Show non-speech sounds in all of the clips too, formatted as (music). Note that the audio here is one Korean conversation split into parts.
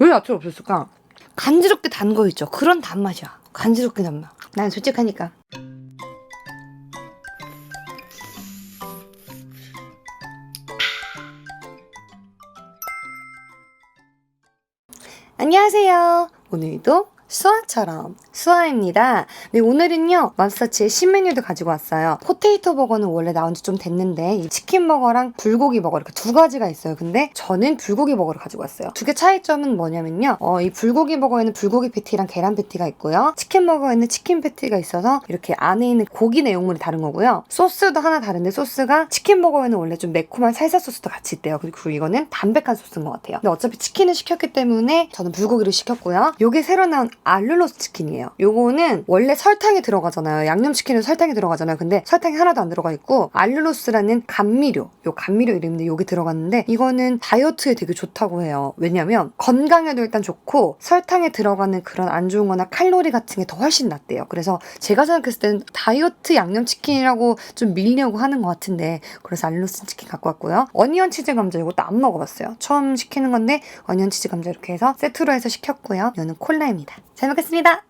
왜 야채 없었을까? 간지럽게 단 거 있죠. 그런 단맛이야. 간지럽게 단맛. 난 솔직하니까. 안녕하세요. 오늘도 수아처럼 수아입니다. 네, 오늘은요, 맘스터치의 신메뉴도 가지고 왔어요. 포테이토 버거는 원래 나온 지 좀 됐는데, 이 치킨 버거랑 불고기 버거 이렇게 두 가지가 있어요. 근데 저는 불고기 버거를 가지고 왔어요. 두 개 차이점은 뭐냐면요, 어, 이 불고기 버거에는 불고기 패티랑 계란 패티가 있고요. 치킨 버거에는 치킨 패티가 있어서 이렇게 안에 있는 고기 내용물이 다른 거고요. 소스도 하나 다른데 소스가 치킨 버거에는 원래 좀 매콤한 살사 소스도 같이 있대요. 그리고 이거는 담백한 소스인 것 같아요. 근데 어차피 치킨을 시켰기 때문에 저는 불고기를 시켰고요. 요게 새로 나온 알룰로스 치킨이에요. 요거는 원래 설탕이 들어가잖아요. 양념치킨은 설탕이 들어가잖아요. 근데 설탕이 하나도 안 들어가 있고 알룰로스라는 감미료, 요 감미료 이름인데 요게 들어갔는데 이거는 다이어트에 되게 좋다고 해요. 왜냐면 건강에도 일단 좋고 설탕에 들어가는 그런 안 좋은 거나 칼로리 같은 게 더 훨씬 낫대요. 그래서 제가 생각했을 때는 다이어트 양념치킨이라고 좀 밀려고 하는 것 같은데 그래서 알룰로스 치킨 갖고 왔고요. 어니언 치즈 감자 이것도 안 먹어봤어요. 처음 시키는 건데 어니언 치즈 감자 이렇게 해서 세트로 해서 시켰고요. 이거는 콜라입니다. 잘 먹겠습니다.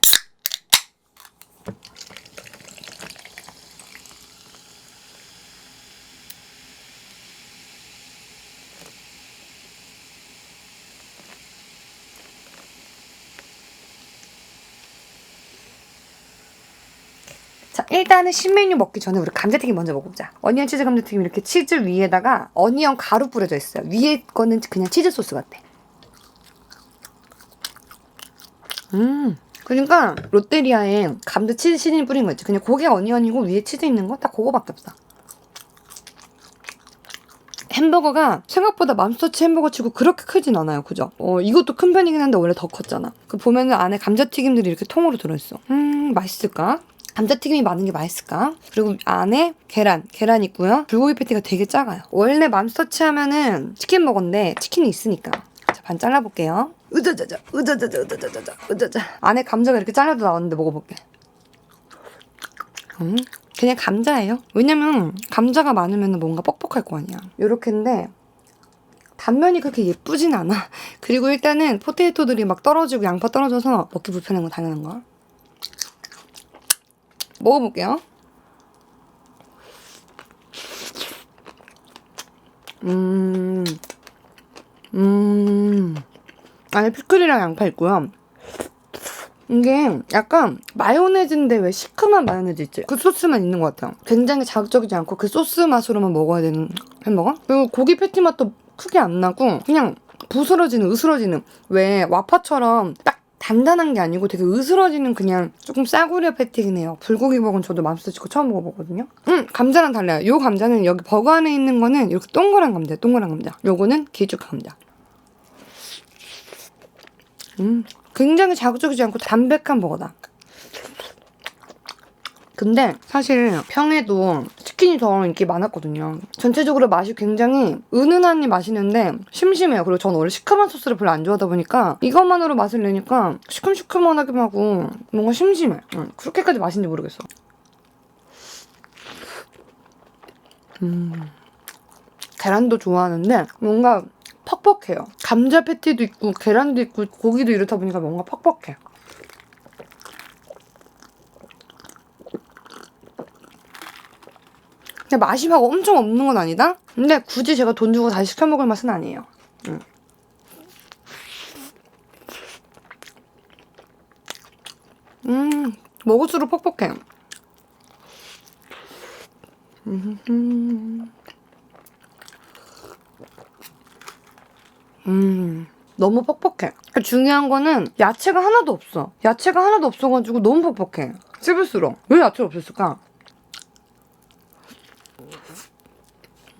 자, 일단은 신메뉴 먹기 전에 우리 감자튀김 먼저 먹어보자. 어니언 치즈 감자튀김 이렇게 치즈 위에다가 어니언 가루 뿌려져 있어요. 위에 거는 그냥 치즈 소스 같아. 음. 그러니까 롯데리아에 감자 치즈 시즈닝 뿌린 거 있지. 그냥 고게 어니언이고 위에 치즈 있는 거 딱 그거밖에 없어. 햄버거가 생각보다 맘스터치 햄버거 치고 그렇게 크진 않아요. 그죠? 어, 이것도 큰 편이긴 한데 원래 더 컸잖아. 그 보면은 안에 감자튀김들이 이렇게 통으로 들어있어. 음, 맛있을까? 감자튀김이 많은 게 맛있을까? 그리고 안에 계란, 계란 있고요. 불고기 패티가 되게 작아요. 원래 맘스터치 하면은 치킨 먹었는데 치킨이 있으니까. 자, 반 잘라볼게요. 으자자자, 으자자자, 으자자자, 으자자. 안에 감자가 이렇게 잘라도 나왔는데 먹어볼게. 음, 그냥 감자예요. 왜냐면 감자가 많으면 뭔가 뻑뻑할 거 아니야. 요렇게인데 단면이 그렇게 예쁘진 않아. (laughs) 그리고 일단은 포테이토들이 막 떨어지고 양파 떨어져서 먹기 불편한 건 당연한 거. 먹어볼게요. 음, 음, 안에 피클이랑 양파 있고요. 이게 약간 마요네즈인데 왜 시큼한 마요네즈 있지? 그 소스만 있는 것 같아요. 굉장히 자극적이지 않고 그 소스 맛으로만 먹어야 되는 햄버거? 그리고 고기 패티 맛도 크게 안 나고 그냥 부스러지는 으스러지는 왜 와파처럼 딱 단단한 게 아니고 되게 으스러지는 그냥 조금 싸구려 패티긴 해요. 불고기 버거는 저도 맘스터 치고 처음 먹어보거든요. 음, 감자랑 달라요. 요 감자는 여기 버거 안에 있는 거는 이렇게 동그란 감자예요. 동그란 감자. 요거는 길쭉 감자. 음, 굉장히 자극적이지 않고 담백한 버거다. 근데 사실 평에도 치킨이 더 인기 많았거든요. 전체적으로 맛이 굉장히 은은하니 맛있는데 심심해요. 그리고 저는 원래 시큼한 소스를 별로 안 좋아하다 보니까 이것만으로 맛을 내니까 시큼시큼하기만 하고 뭔가 심심해. 응, 그렇게까지 맛있는지 모르겠어. 음, 계란도 좋아하는데 뭔가 퍽퍽해요. 감자 패티도 있고 계란도 있고 고기도 이렇다 보니까 뭔가 퍽퍽해. 근데 맛이 막 엄청 없는 건 아니다? 근데 굳이 제가 돈 주고 다시 시켜 먹을 맛은 아니에요. 음. 음, 먹을수록 퍽퍽해. 음, 음, 너무 퍽퍽해. 중요한 거는 야채가 하나도 없어. 야채가 하나도 없어가지고 너무 퍽퍽해. 씹을수록. 왜 야채가 없었을까?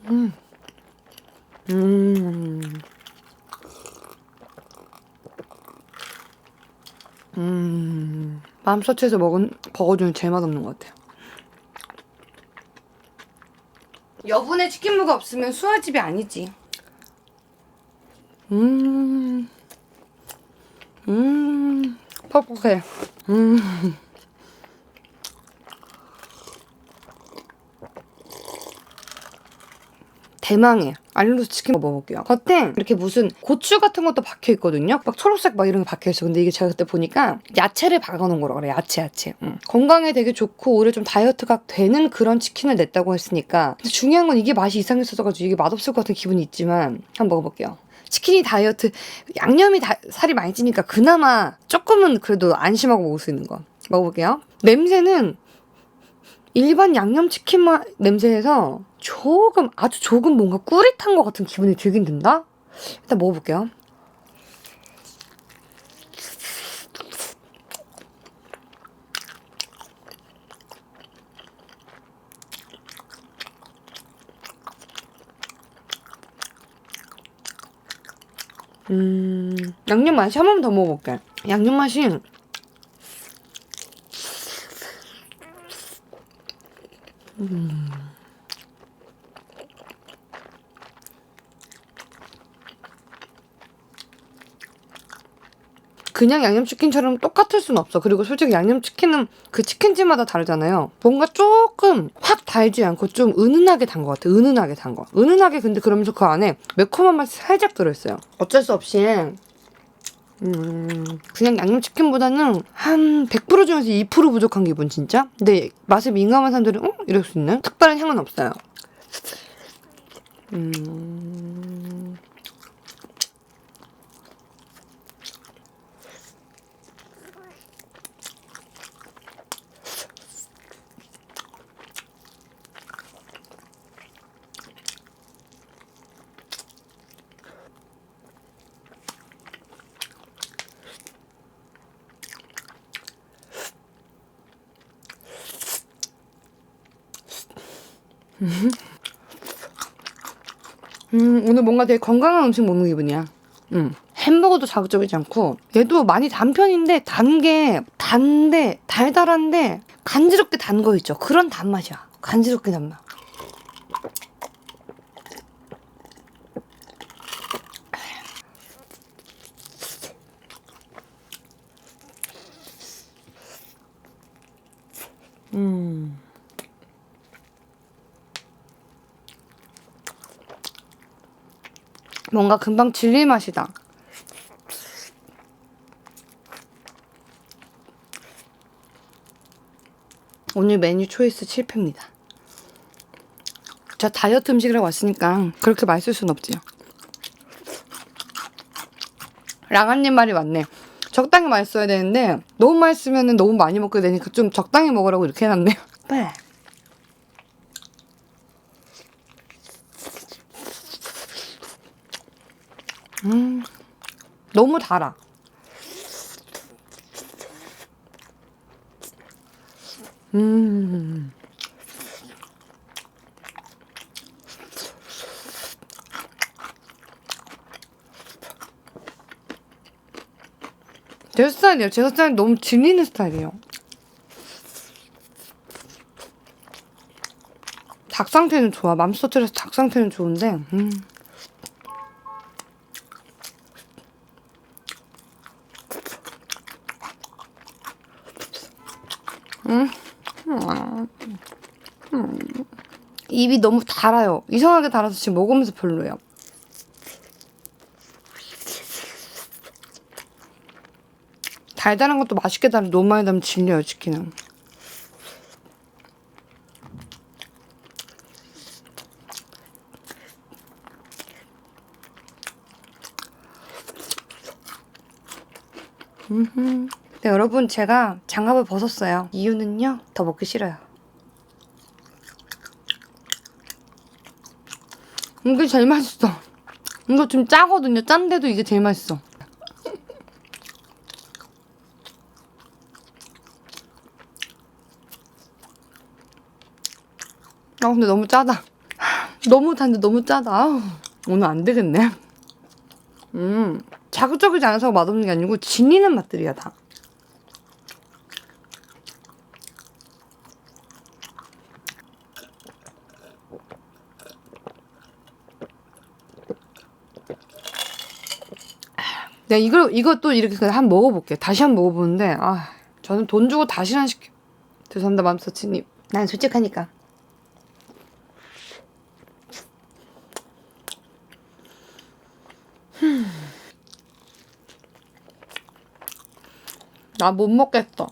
음. 음. 음. 맘서치에서 먹은 버거 중에 제일 맛없는 것 같아요. 여분의 치킨무가 없으면 수아집이 아니지. 음. 음. 퍽퍽해. 음. 대망의 알룰로스 치킨 먹어볼게요. 겉에 이렇게 무슨 고추 같은 것도 박혀 있거든요. 막 초록색 막 이런 게 박혀 있어. 근데 이게 제가 그때 보니까 야채를 박아놓은 거라 그래. 야채, 야채. 음. 건강에 되게 좋고 오히려 좀 다이어트가 되는 그런 치킨을 냈다고 했으니까. 근데 중요한 건 이게 맛이 이상했어가지고 이게 맛없을 것 같은 기분이 있지만 한번 먹어볼게요. 치킨이 다이어트 양념이 다, 살이 많이 찌니까 그나마 조금은 그래도 안심하고 먹을 수 있는 거. 먹어볼게요. 냄새는 일반 양념치킨 맛 냄새에서 조금 아주 조금 뭔가 꾸릿한 것 같은 기분이 들긴 든다? 일단 먹어볼게요 음, 양념 맛이 한 번 더 먹어볼게. 양념 맛이 음. 그냥 양념치킨처럼 똑같을 순 없어. 그리고 솔직히 양념치킨은 그 치킨집마다 다르잖아요. 뭔가 조금 확 달지 않고 좀 은은하게 단 것 같아. 은은하게 단 거. 은은하게 근데 그러면서 그 안에 매콤한 맛이 살짝 들어있어요. 어쩔 수 없이 음, 그냥 양념치킨보다는 한 100% 중에서 2% 부족한 기분 진짜? 근데 맛에 민감한 사람들은 어? 이럴 수 있는? 특별한 향은 없어요. 음... 음, 오늘 뭔가 되게 건강한 음식 먹는 기분이야. 음. 햄버거도 자극적이지 않고 얘도 많이 단 편인데 단 게 단데 달달한데 간지럽게 단 거 있죠. 그런 단맛이야. 간지럽게 단맛. 음. 뭔가 금방 질릴 맛이다. 오늘 메뉴 초이스 실패입니다. 저 다이어트 음식이라고 왔으니까 그렇게 맛있을 순 없지요. 라가님 말이 맞네. 적당히 맛있어야 되는데 너무 맛있으면 너무 많이 먹게 되니까 좀 적당히 먹으라고 이렇게 해놨네요. 음, 너무 달아. 음. 제 스타일이에요. 제 스타일 너무 질리는 스타일이에요. 닭 상태는 좋아. 맘스터치에서 닭 상태는 좋은데, 음. 입이 너무 달아요. 이상하게 달아서 지금 먹으면서 별로예요. 달달한 것도 맛있게 달아 너무 많이 달면 질려요 치킨은. 음. 네, 여러분 제가 장갑을 벗었어요. 이유는요 더 먹기 싫어요. 이게 제일 맛있어. 이거 좀 짜거든요. 짠데도 이게 제일 맛있어. 아 근데 너무 짜다. 너무 단데 너무 짜다. 오늘 안 되겠네. 음 자극적이지 않아서 맛없는 게 아니고 진리는 맛들이야 다. 네, 이걸, 이것도 이렇게 그냥 한번 먹어볼게요. 다시 한번 먹어보는데, 아, 저는 돈 주고 다시는 안 시켜. 죄송합니다, 맘서치님. 난 솔직하니까. 나 못 먹겠다.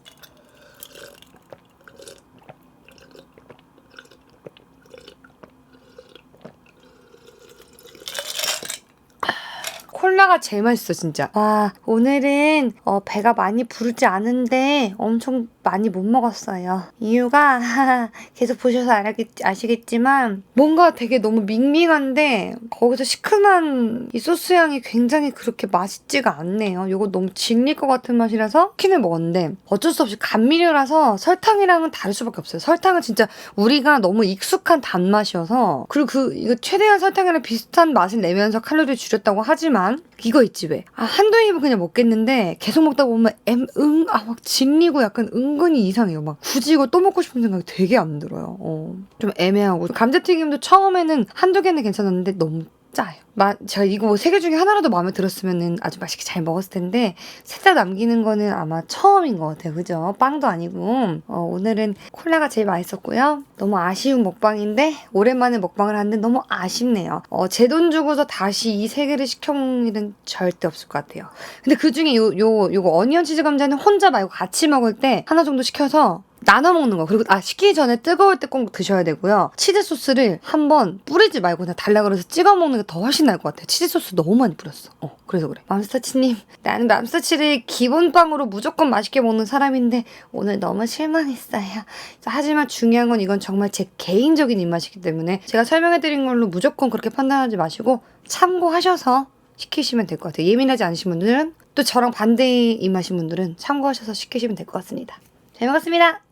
제일 맛있어 진짜. 와 오늘은 어, 배가 많이 부르지 않은데 엄청 많이 못 먹었어요. 이유가 (laughs) 계속 보셔서 알겠, 아시겠지만 뭔가 되게 너무 밍밍한데 거기서 시큼한 이 소스 향이 굉장히 그렇게 맛있지가 않네요. 이거 너무 질릴 것 같은 맛이라서 치킨을 먹었는데 어쩔 수 없이 감미료라서 설탕이랑은 다를 수밖에 없어요. 설탕은 진짜 우리가 너무 익숙한 단맛이어서 그리고 그 이거 최대한 설탕이랑 비슷한 맛을 내면서 칼로리 줄였다고 하지만 이거 있지 왜? 아 한두 입은 그냥 먹겠는데 계속 먹다 보면 엠 응 아 막 질리고 약간 은근히 이상해요. 막 굳이 이거 또 먹고 싶은 생각이 되게 안 들어요. 어, 좀 애매하고 감자튀김도 처음에는 한두 개는 괜찮았는데 너무 짜요. 마, 제가 이거 세 개 중에 하나라도 마음에 들었으면 아주 맛있게 잘 먹었을 텐데 셋다 남기는 거는 아마 처음인 것 같아요. 그죠? 빵도 아니고 어, 오늘은 콜라가 제일 맛있었고요. 너무 아쉬운 먹방인데 오랜만에 먹방을 하는데 너무 아쉽네요. 어, 제 돈 주고서 다시 이 세 개를 시켜 먹는 일은 절대 없을 것 같아요. 근데 그 중에 요, 요, 요거 어니언 치즈 감자는 혼자 말고 같이 먹을 때 하나 정도 시켜서 나눠 먹는 거. 그리고 아 식기 전에 뜨거울 때 꼭 드셔야 되고요. 치즈 소스를 한번 뿌리지 말고 그냥 달라 그래서 찍어 먹는 게 더 훨씬 나을 것 같아요. 치즈 소스 너무 많이 뿌렸어. 어 그래서 그래. 맘스터치님 나는 맘스터치를 기본 빵으로 무조건 맛있게 먹는 사람인데 오늘 너무 실망했어요. 하지만 중요한 건 이건 정말 제 개인적인 입맛이기 때문에 제가 설명해드린 걸로 무조건 그렇게 판단하지 마시고 참고하셔서 시키시면 될 것 같아요. 예민하지 않으신 분들은 또 저랑 반대의 입맛인 분들은 참고하셔서 시키시면 될 것 같습니다. 잘 먹었습니다.